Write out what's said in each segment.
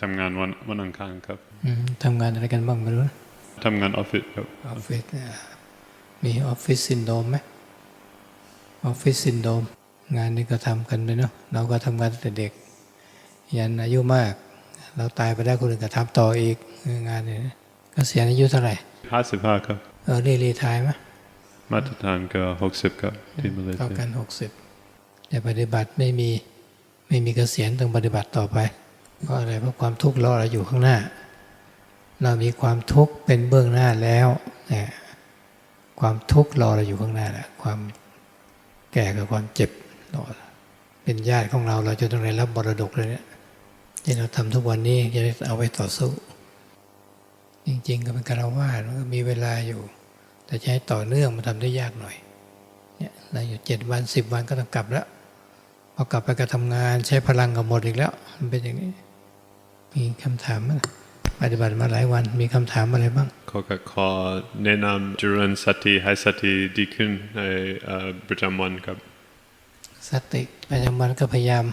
ทำงานวันวันอังคารครับอืมทำงานอะไรกันบ้างไม่รู้นะทำงานออฟฟิศครับออฟฟิศเนี่ยมีออฟฟิศซินโดรมไหมออฟฟิศซินโดรมงานนี้ก็ทำกันเลยเนาะเราก็ทำงานตั้งแต่เด็ก ยันอายุมาก เราตายไปได้คนอื่นก็ทำต่ออีกงานนี้เก็เสียณอายุเท่าไหร่ห้าสิบห้าครับเออรีรีทายไหมมาตรฐานก็หกสิบครับที่มาเลเซีเท่ายกันหกสิบแต่ปฏิบัติไม่มีไม่มีเกษียณต้องปฏิบัติต่อไป เพราะอะไรเพราะความทุกข์รอเราอยู่ข้างหน้า เรามีความทุกข์เป็นเบื้องหน้าแล้วเนี่ยความทุกข์รอเราอยู่ข้างหน้าแหละความแก่กับความเจ็บรอเป็นญาติของเราเราจะต้องได้รับบรดกเลยเนี่ยที่เราทำทุกวันนี้จะได้เอาไว้ต่อสู้ จริง ๆ ก็เป็นการวาดมันก็มีเวลาอยู่ แต่จะให้ต่อเนื่องมันทำได้ยากหน่อยเนี่ยเราอยู่เจ็ดวันสิบวันก็ต้องกลับแล้วพอกลับไปก็ทำงานใช้พลังกับหมดอีกแล้ว มันเป็นอย่างนี้ มีคำถามไหมปฏิบัติมาหลายวันมีคำถามอะไรบ้างเขาก็ขอแนะนำจุรันสติให้สติดีขึ้นในเอ่อประจำวันครับ สติประจำวันก็พยายาม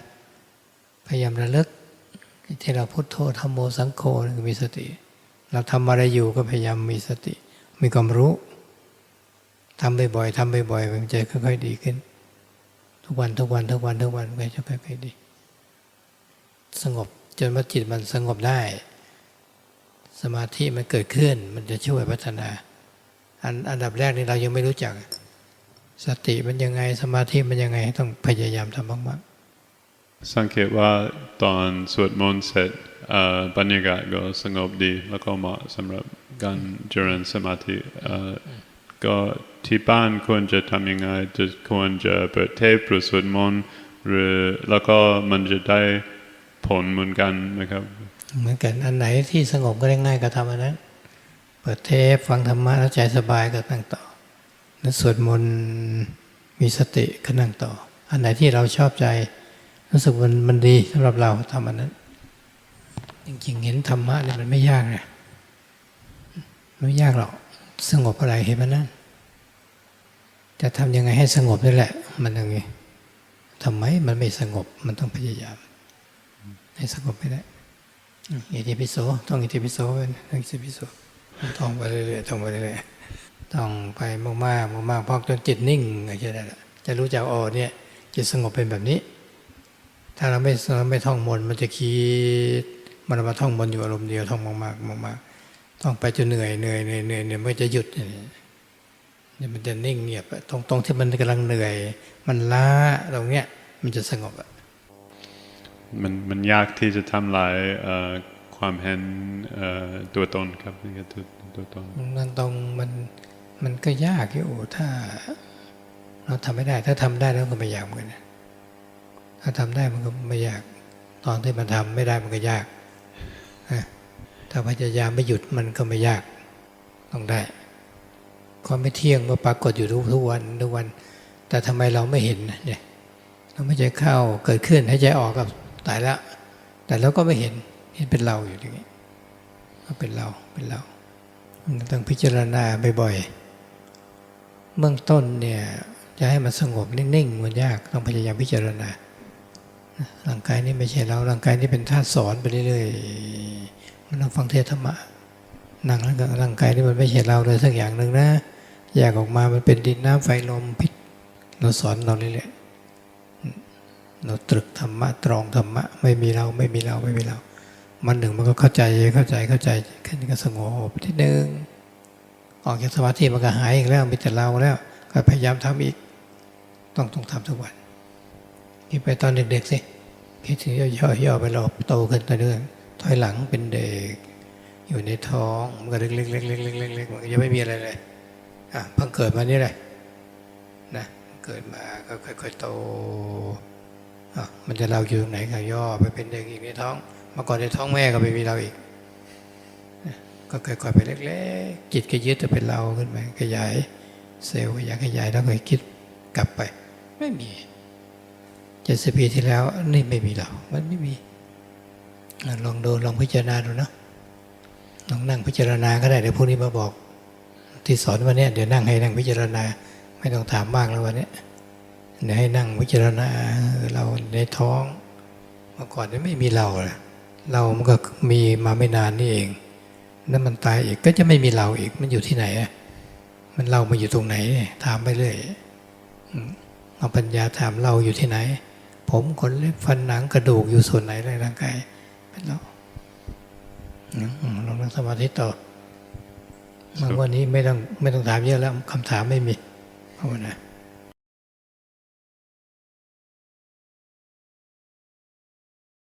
พยายามระลึก ที่เราพุโทโธธรรมโมสังโฆนี่ก็มีสติ เราทำอะไรอยู่ก็พยายามมีสติ มีความรู้ทำบ่อยๆทำบ่อยๆมันจะค่อยๆดีขึ้น ทุกวันทุกวันทุกวันทุกวันมันก็จะค่อยๆดี สงบ จนว่าจิตมันสงบได้ สมาธิมันเกิดขึ้น มันจะช่วยพัฒนา อันอันดับแรกนี่เรายังไม่รู้จัก สติมันยังไงสมาธิมันยังไงต้องพยายามทำมากสังเกตว่าตอนสวดมนต์เสร็จบรรยากาศก็สงบดี แล้วก็เหมาะสำหรับการเจริญสมาธิก็ที่บ้านควรจะทำยังไงจะควรจะเปิดเทปหรือสวดมนต์หรือแล้วก็มันจะได้ ผลเหมือนกันไหมครับ เหมือนกันอันไหนที่สงบก็ได้ง่ายก็ทำอันนั้นเปิดเทปฟังธรรมะแล้วใจสบายก็นั่งต่อแล้วสวดมนต์มีสติก็นั่งต่อ อันไหนที่เราชอบใจ รู้สึกมันมันดีสำหรับเราทำอันนั้น จริงๆเห็นธรรมะเนี่ยมันไม่ยากนะไม่ยากหรอกสงบอะไรเห็นมันนั่นจะทำยังไงให้สงบนี่แหละ มันอย่างนี้ทำไมมันไม่สงบมันต้องพยายาม ให้สงบไม่ได้อิติปิโสต้องอิติปิโสเป็นต้องอิติปิโสต้องไปเรื่อยๆต้องไปเรื่อยๆต้องไปมากๆมากๆพอจนจิตนิ่งอะไรจะได้จะรู้จักอ๋อเนี่ยจิตสงบเป็นแบบนี้ ถ้าเราไม่เราไม่ท่องมนต์มันจะคิดมันมาท่องมนต์อยู่อารมณ์เดียวท่องมากๆมากๆท่องไปจนเหนื่อยเหนื่อยเหนื่อยเหนื่อยเนี่ยมันจะหยุดเนี่ยมันจะนิ่งเงียบตรงตรงที่มันกำลังเหนื่อย มันล้าตรงเนี้ยมันจะสงบอะ มันมันยากที่จะทำลายความเห็นตัวตนครับนี่ก็ตัวตนมันตรงมันมันก็ยากอยู่ถ้า เราทำไม่ได้ ถ้าทำได้แล้วก็ไม่ยากเหมือนกันถ้าทำได้มันก็ไม่ยาก ตอนที่มันทำไม่ได้มันก็ยากถ้าพยายามไม่หยุดมันก็ไม่ยากต้องได้ความไม่เที่ยงก็ปรากฏอยู่ทุกทุกวันทุกวัน แต่ทำไมเราไม่เห็นเนี่ยเราไม่ใจเข้าเกิดขึ้นให้ใจออกกับ ตายแล้ว แต่เราก็ไม่เห็นเห็นเป็นเราอยู่อย่างนี้เป็นเราเป็นเรามันต้องพิจารณาบ่อยๆเบื้องต้นเนี่ยจะให้มันสงบนิ่งๆมันยากต้องพยายามพิจารณาร่างกายนี่ไม่ใช่เราร่างกายนี่เป็นธาตุสอนไปเรื่อยๆมันต้องฟังเทศธรรมะนั่งแล้วก็ร่างกายนี่มันไม่ใช่เราเลยสักอย่างหนึ่งนะแยกออกมามันเป็นดินน้ำไฟลมพิษเราสอนเราเรื่อยๆ เราตรึกธรรมะตรองธรรมะ ไม่มีเราไม่มีเราไม่มีเรา มันหนึ่งมันก็เข้าใจเข้าใจเข้าใจขึ้นก็สงบทีหนึ่งออกจากสมาธิมันก็หายอีกแล้วมีแต่เราแล้วก็พยายามทำอีก ต้องต้องทำทุกวันคิดไปตอนเด็กๆสิคิดถึงย่อย่อๆไปรอโตขึ้นต่เนื่องถอยหลังเป็นเด็ก อยู่ในท้องมันก็เล็กๆเล็กๆเล็กๆเล็กๆมันยังไม่มีอะไรเลยอะเพิ่งเกิดมานี่แหละนะเกิดมาก็ค่อยๆโต มันจะเราอยู่ตรงไหนก็ย่อไปเป็นเด็กอีกในท้องเมื่อก่อนในท้องแม่ก็ไม่มีเราอีก ก็ค่อยๆไปเล็กๆจิตก็ยึดจะเป็นเราขึ้นไปขยาย เซลล์ขยายขยายแล้วก็คิดกลับไป ไม่มีเจ็ดสิบปีที่แล้วนี่ไม่มีเรา มันไม่มีลองดูลองพิจารณาดูนะลองนั่งพิจารณาก็ได้เดี๋ยวพรุ่งนี้มาบอก ที่สอนวันนี้เดี๋ยวนั่งให้นั่งพิจารณา ไม่ต้องถามมากแล้ววันนี้ ให้นั่งพิจารณาเราในท้อง เมื่อก่อนนี่ไม่มีเราเลยเรามันก็มีมาไม่นานนี่เอง แล้วมันตายอีกก็จะไม่มีเราอีก มันอยู่ที่ไหนอะมันเรามาอยู่ตรงไหนเนี่ยถามไปเรื่อยอืมเอาปัญญาถามเราอยู่ที่ไหน ผมขนเล็บฟันหนังกระดูกอยู่ส่วนไหนในร่างกายเป็นเราอืมลองนั่งสมาธิต่อมาวันนี้ไม่ต้องไม่ต้องถามเยอะแล้วคำถามไม่มีภาวนา